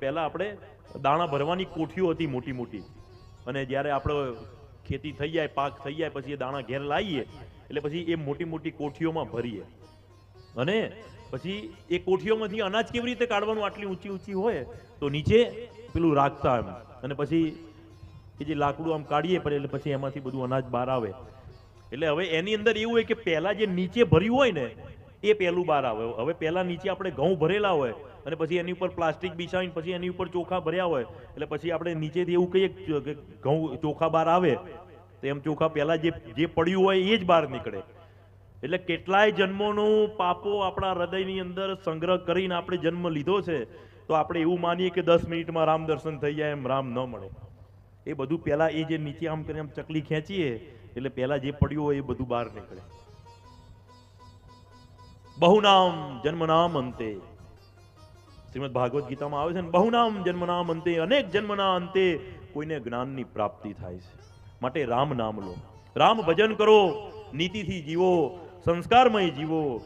પહેલા આપણે દાણા ભરવાની કોઠીઓ હતી મોટી મોટી. અને જ્યારે આપણે ખેતી થઈ જાય, પાક થઈ જાય, પછી એ દાણા ઘેર લાવીએ, એટલે પછી એ મોટી મોટી કોઠીઓમાં ભરીએ. અને પછી એ કોઠીઓમાંથી અનાજ કેવી રીતે કાઢવાનું? આટલી ઊંચી ઊંચી હોય, તો નીચે પેલું રાખતા એમ. અને પછી એ જે લાકડું આમ કાઢીએ પડે એટલે પછી એમાંથી બધું અનાજ બહાર આવે. એટલે હવે એની અંદર એવું હોય કે પહેલાં જે નીચે ભર્યું હોય ને એ પહેલું બહાર આવે. હવે પહેલા નીચે આપણે ઘઉં ભરેલા હોય અને પછી એની ઉપર પ્લાસ્ટિક બિછાવીને પછી એની ઉપર ચોખા ભર્યા હોય, એટલે પછી આપણે નીચેથી એવું કહીએ કે ઘઉં ચોખા બહાર આવે, તો એમ ચોખા પહેલા જે જે પડ્યું હોય એ જ બહાર નીકળે. એટલે કેટલાય જન્મોનું પાપો આપણા હૃદયની અંદર સંગ્રહ કરીને આપણે જન્મ લીધો છે, તો આપણે એવું માનીએ કે દસ મિનિટમાં રામ દર્શન થઈ જાય એમ રામ ન મળે. એ બધું પહેલા એ જે નીચે આમ કરીને આમ ચકલી ખેંચીએ, એટલે પહેલાં જે પડ્યું હોય એ બધું બહાર નીકળે. બહુનામ જન્મનામ અંતે. શ્રીમદ ભાગવત ગીતામાં આવે છે ને, બહુનામ જન્મનામ અંતે, અનેક જન્મના અંતે કોઈને જ્ઞાનની પ્રાપ્તિ થાય છે. માટે રામ નામ લો. રામ ભજન કરો, નીતિથી જીવો, સંસ્કારમય જીવો